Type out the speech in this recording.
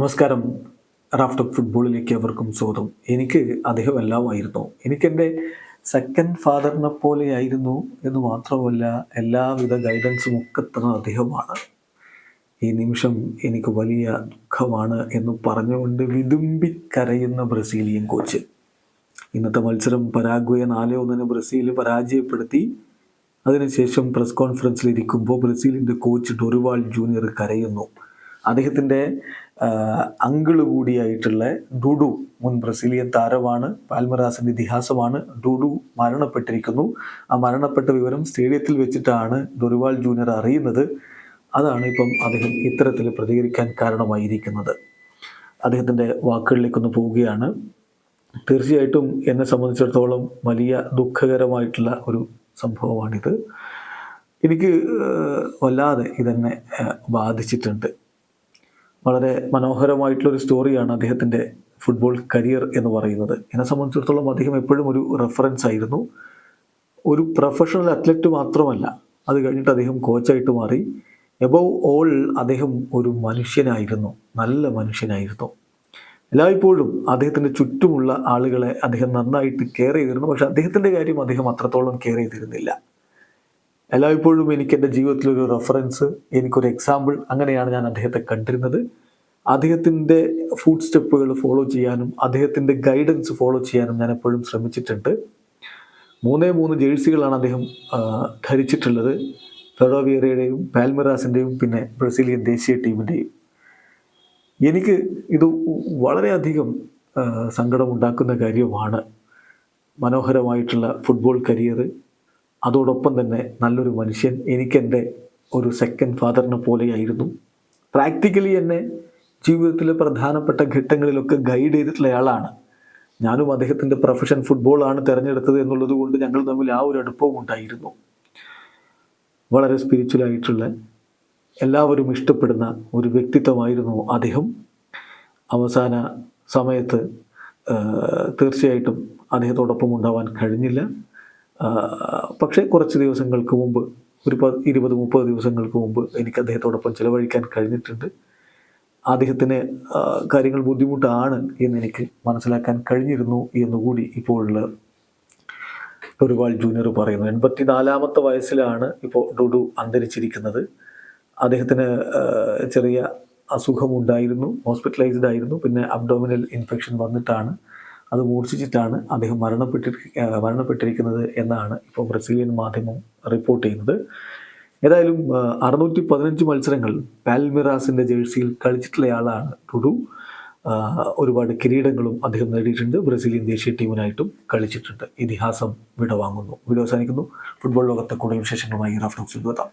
നമസ്കാരം. റാഫ്റ്റോക്ക് ഫുട്ബോളിലേക്ക് അവർക്കും സ്വാഗതം. എനിക്ക് അദ്ദേഹം എല്ലാമായിരുന്നു എനിക്കെന്റെ സെക്കൻഡ് ഫാദറിനെ പോലെയായിരുന്നു എന്ന് മാത്രമല്ല എല്ലാവിധ ഗൈഡൻസും ഒക്കെ തന്ന അദ്ദേഹമാണ്. ഈ നിമിഷം എനിക്ക് വലിയ ദുഃഖമാണ് എന്ന് പറഞ്ഞുകൊണ്ട് വിതുമ്പിക്കരയുന്ന ബ്രസീലിയൻ കോച്ച്. ഇന്നത്തെ മത്സരം പരാഗ്വയെ നാല് ഒന്നിന് ബ്രസീൽ പരാജയപ്പെടുത്തി. അതിനുശേഷം പ്രസ് കോൺഫറൻസിൽ ഇരിക്കുമ്പോൾ ബ്രസീലിന്റെ കോച്ച് ഡൊറിവാൾ ജൂനിയർ കരയുന്നു. അദ്ദേഹത്തിന്റെ അങ്കിൾ കൂടിയായിട്ടുള്ള ഡുഡു മുൻ ബ്രസീലിയൻ താരമാണ്. പാൽമറാസിന്റെ ഇതിഹാസമാണ്. ഡുഡു മരണപ്പെട്ടിരിക്കുന്നു. ആ മരണപ്പെട്ട വിവരം സ്റ്റേഡിയത്തിൽ വെച്ചിട്ടാണ് ഡൊറിവാൾ ജൂനിയർ അറിയുന്നത്. അതാണ് ഇപ്പം അദ്ദേഹം ഇത്തരത്തിൽ പ്രതികരിക്കാൻ കാരണമായിരിക്കുന്നത്. അദ്ദേഹത്തിന്റെ വാക്കുകളിലേക്കൊന്ന് പോവുകയാണ്. തീർച്ചയായിട്ടും എന്നെ സംബന്ധിച്ചിടത്തോളം വലിയ ദുഃഖകരമായിട്ടുള്ള ഒരു സംഭവമാണിത്. എനിക്ക് വല്ലാതെ ഇതെന്നെ ബാധിച്ചിട്ടുണ്ട്. വളരെ മനോഹരമായിട്ടുള്ളൊരു സ്റ്റോറിയാണ് അദ്ദേഹത്തിന്റെ ഫുട്ബോൾ കരിയർ എന്ന് പറയുന്നത്. എന്നെ സംബന്ധിച്ചിടത്തോളം അദ്ദേഹം എപ്പോഴും ഒരു റെഫറൻസ് ആയിരുന്നു. ഒരു പ്രൊഫഷണൽ അത്ലറ്റ് മാത്രമല്ല അത് കഴിഞ്ഞിട്ട് അദ്ദേഹം കോച്ചായിട്ട് മാറി. എബവ് ഓൾ അദ്ദേഹം ഒരു മനുഷ്യനായിരുന്നു നല്ല മനുഷ്യനായിരുന്നു. എല്ലായ്പ്പോഴും അദ്ദേഹത്തിന്റെ ചുറ്റുമുള്ള ആളുകളെ അദ്ദേഹം നന്നായിട്ട് കെയർ ചെയ്തിരുന്നു. പക്ഷെ അദ്ദേഹത്തിന്റെ കാര്യം അദ്ദേഹം അത്രത്തോളം കെയർ ചെയ്തിരുന്നില്ല. എല്ലായ്പ്പോഴും എനിക്ക് എന്റെ ജീവിതത്തിലൊരു റെഫറൻസ് എനിക്കൊരു എക്സാമ്പിൾ അങ്ങനെയാണ് ഞാൻ അദ്ദേഹത്തെ കണ്ടിരുന്നത്. അദ്ദേഹത്തിന്റെ ഫുഡ് സ്റ്റെപ്പുകൾ ഫോളോ ചെയ്യാനും അദ്ദേഹത്തിന്റെ ഗൈഡൻസ് ഫോളോ ചെയ്യാനും ഞാൻ എപ്പോഴും ശ്രമിച്ചിട്ടുണ്ട്. മൂന്നേ മൂന്ന് ജേഴ്സികളാണ് അദ്ദേഹം ധരിച്ചിട്ടുള്ളത്. ഫെഡോവിയറയുടെയും പാൽമിറാസിന്റെയും പിന്നെ ബ്രസീലിയൻ ദേശീയ ടീമിന്റെയും എനിക്ക് ഇത് വളരെയധികം സങ്കടമുണ്ടാക്കുന്ന കാര്യമാണ്. മനോഹരമായിട്ടുള്ള ഫുട്ബോൾ കരിയർ അതോടൊപ്പം തന്നെ നല്ലൊരു മനുഷ്യൻ എനിക്കെന്റെ ഒരു സെക്കൻഡ് ഫാദറിനെ പോലെയായിരുന്നു. പ്രാക്ടിക്കലി എന്നെ ജീവിതത്തിലെ പ്രധാനപ്പെട്ട ഘട്ടങ്ങളിലൊക്കെ ഗൈഡ് ചെയ്തിട്ടുള്ള ആളാണ്. ഞാനും അദ്ദേഹത്തിന്റെ പ്രൊഫഷൻ ഫുട്ബോളാണ് തിരഞ്ഞെടുത്തത് എന്നുള്ളത് കൊണ്ട് ഞങ്ങൾ തമ്മിൽ ആ ഒരു അടുപ്പവും ഉണ്ടായിരുന്നു. വളരെ സ്പിരിച്വലായിട്ടുള്ള എല്ലാവരും ഇഷ്ടപ്പെടുന്ന ഒരു വ്യക്തിത്വമായിരുന്നു അദ്ദേഹം. അവസാന സമയത്ത് തീർച്ചയായിട്ടും അദ്ദേഹത്തോടൊപ്പം ഉണ്ടാവാൻ കഴിഞ്ഞില്ല. പക്ഷേ കുറച്ച് ദിവസങ്ങൾക്ക് മുമ്പ് ഒരു പ ഇരുപത് മുപ്പത് ദിവസങ്ങൾക്ക് മുമ്പ് എനിക്ക് അദ്ദേഹത്തോടൊപ്പം ചിലവഴിക്കാൻ കഴിഞ്ഞിട്ടുണ്ട്. അദ്ദേഹത്തിന് കാര്യങ്ങൾ ബുദ്ധിമുട്ടാണ് എന്ന് എനിക്ക് മനസ്സിലാക്കാൻ കഴിഞ്ഞിരുന്നു എന്നുകൂടി ഇപ്പോഴുള്ള ഡൊറിവാൾ ജൂനിയർ പറയുന്നു. എൺപത്തി നാലാമത്തെ വയസ്സിലാണ് ഇപ്പോൾ ഡുഡു അന്തരിച്ചിരിക്കുന്നത്. അദ്ദേഹത്തിന് ചെറിയ അസുഖമുണ്ടായിരുന്നു ഹോസ്പിറ്റലൈസ്ഡ് ആയിരുന്നു പിന്നെ അബ്ഡോമിനൽ ഇൻഫെക്ഷൻ വന്നിട്ടാണ്. അത് മൂർച്ഛിച്ചിട്ടാണ് അദ്ദേഹം മരണപ്പെട്ടി മരണപ്പെട്ടിരിക്കുന്നത് എന്നാണ് ഇപ്പോൾ ബ്രസീലിയൻ മാധ്യമം റിപ്പോർട്ട് ചെയ്യുന്നത്. ഏതായാലും അറുന്നൂറ്റി പതിനഞ്ച് മത്സരങ്ങൾ പാൽമിറാസിന്റെ ജേഴ്സിയിൽ കളിച്ചിട്ടുള്ളയാളാണ് ടുഡു. ഒരുപാട് കിരീടങ്ങളും അദ്ദേഹം നേടിയിട്ടുണ്ട്. ബ്രസീലിയൻ ദേശീയ ടീമിനായിട്ടും കളിച്ചിട്ടുണ്ട്. ഇതിഹാസം വിടവാങ്ങുന്നു. വീഡിയോ അവസാനിക്കുന്നു. ഫുട്ബോൾ ലോകത്തെ കൂടുതൽ വിശേഷങ്ങളുമായി റഫ്ലോക്സിൽ എത്താം.